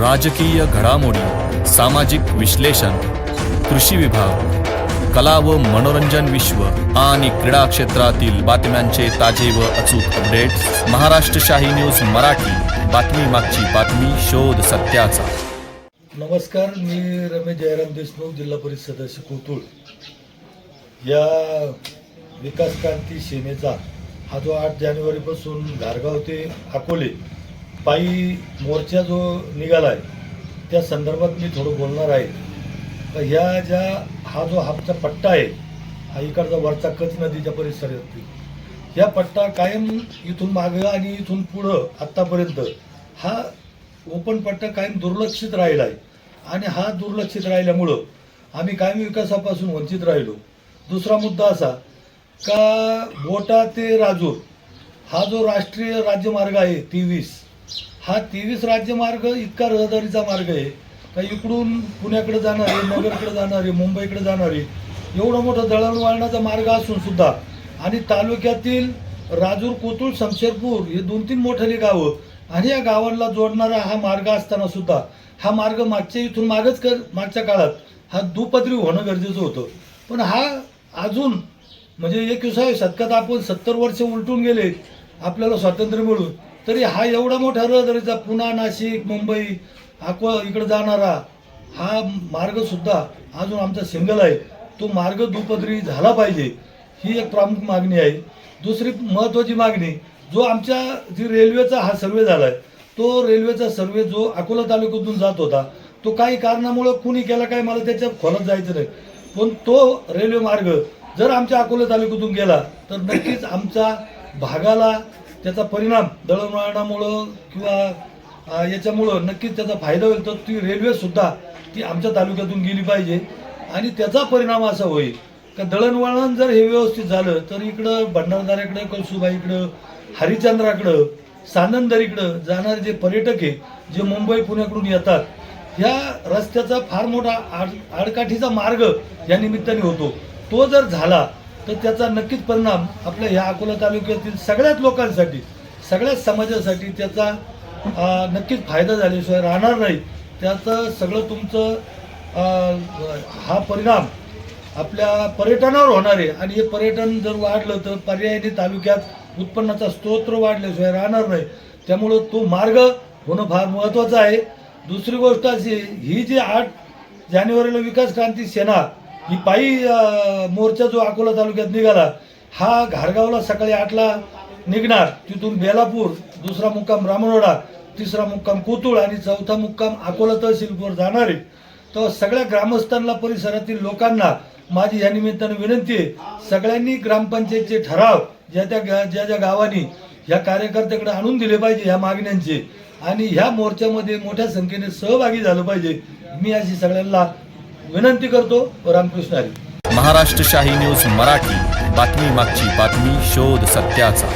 राजकीय घडामोडी सामाजिक विश्लेषण कृषी विभाग कला व मनोरंजन विश्व आणि क्रीडा क्षेत्रातील बातम्यांचे ताजे व अचूक अपडेट्स महाराष्ट्र शाही न्यूज मराठी बातमी मागची बातमी शोध सत्याचा. नमस्कार मी रमेश जयराम देशमुख जिल्हा परिषद सदस्य कोतुळ. या विकास क्रांती सेनेचा हा जो आठ जानेवारीपासून धारगाव ते अकोले पायी मोर्चा जो निघाला आहे त्या संदर्भात मी थोडं बोलणार आहे. तर ह्या ज्या हा जो आमचा पट्टा आहे हा इकडचा वरचा कच नदीच्या परिसरातील या पट्टा कायम इथून मागं आणि इथून पुढं आत्तापर्यंत हा ओपन पट्टा कायम दुर्लक्षित राहिला आहे. आणि हा दुर्लक्षित राहिल्यामुळं आम्ही कायम विकासापासून वंचित राहिलो. दुसरा मुद्दा असा का बोटा ते राजूर हा जो राष्ट्रीय राज्यमार्ग आहे तेवीस हा तेवीस राज्यमार्ग इतका रहदारीचा मार्ग आहे. का इकडून पुण्याकडे जाणारे नगरकडे जाणारे मुंबईकडे जाणारे एवढा मोठा दळणवळणाचा मार्ग असून सुद्धा आणि तालुक्यातील राजूर कोतुळ शमशेरपूर हे दोन तीन मोठाली गावं आणि या गावांना जोडणारा हा मार्ग असताना सुद्धा हा मार्ग मागच्या इथून मागच कर मागच्या काळात हा दुपदरी होणं गरजेचं होतं. पण हा अजून म्हणजे एकविसाव्या शतकात आपण सत्तर वर्ष उलटून गेले आपल्याला स्वातंत्र्य मिळून. तरी हा एवढा मोठा रहदारीचा पुणा नाशिक मुंबई अको इकडे जाणारा हा मार्गसुद्धा हा अजून आमचा सिंगल आहे. तो मार्ग दुपदरी झाला पाहिजे ही एक प्रमुख मागणी आहे. दुसरी महत्त्वाची मागणी जो आमच्या जी रेल्वेचा हा सर्वे झाला आहे तो रेल्वेचा सर्वे जो अकोला तालुक्यातून जात होता तो काही कारणामुळं कुणी केला काय मला त्याच्या खोलात जायचं नाही. पण तो रेल्वे मार्ग जर आमच्या अकोला तालुक्यातून गेला तर नक्कीच आमच्या भागाला त्याचा परिणाम दळणवळणामुळं किंवा याच्यामुळं नक्कीच त्याचा फायदा होईल. तर ती रेल्वेसुद्धा ती आमच्या तालुक्यातून गेली पाहिजे. आणि त्याचा परिणाम असा होईल का दळणवळण जर हे व्यवस्थित झालं तर इकडं भंडारदाऱ्याकडं कळसुबाईकडं हरिचंद्राकडं सानंदरीकडं जाणारे जे पर्यटक आहे जे मुंबई पुण्याकडून येतात ह्या रस्त्याचा फार मोठा आड आडकाठीचा मार्ग या निमित्ताने होतो. तो जर झाला तर त्याचा नक्कीच परिणाम आपल्या ह्या अकोला तालुक्यातील सगळ्याच लोकांसाठी सगळ्याच समाजासाठी त्याचा नक्कीच फायदा झाल्याशिवाय राहणार नाही. त्याचं सगळं तुमचं हा परिणाम आपल्या पर्यटनावर होणार आहे. आणि हे पर्यटन जर वाढलं तर पर्यायाने तालुक्यात उत्पन्नाचा स्तोत्र वाढल्याशिवाय राहणार नाही. त्यामुळं तो मार्ग होणं फार महत्त्वाचं आहे. दुसरी गोष्ट अशी ही जी आठ जानेवारीला विकास क्रांती सेना ही पायी मोर्चा जो अकोला तालुक्यात निघाला हा घारगावला सकाळी आठला निघणार. तिथून बेलापूर दुसरा मुक्काम रामनोडा तिसरा मुक्काम कोतुळ आणि चौथा मुक्काम अकोला तहसीलवर जाणार आहे. तर सगळ्या ग्रामस्थांना परिसरातील लोकांना माझी या निमित्तानं विनंती आहे सगळ्यांनी ग्रामपंचायतचे ठराव ज्या त्या ज्या ज्या गावांनी ह्या कार्यकर्त्याकडे आणून दिले पाहिजे ह्या मागण्यांचे आणि ह्या मोर्चामध्ये मोठ्या संख्येने सहभागी झालं पाहिजे मी अशी सगळ्यांना विनंती करतो रामकृष्ण हरी. महाराष्ट्र शाही न्यूज मराठी. बातमी मागची बातमी शोध सत्याचा.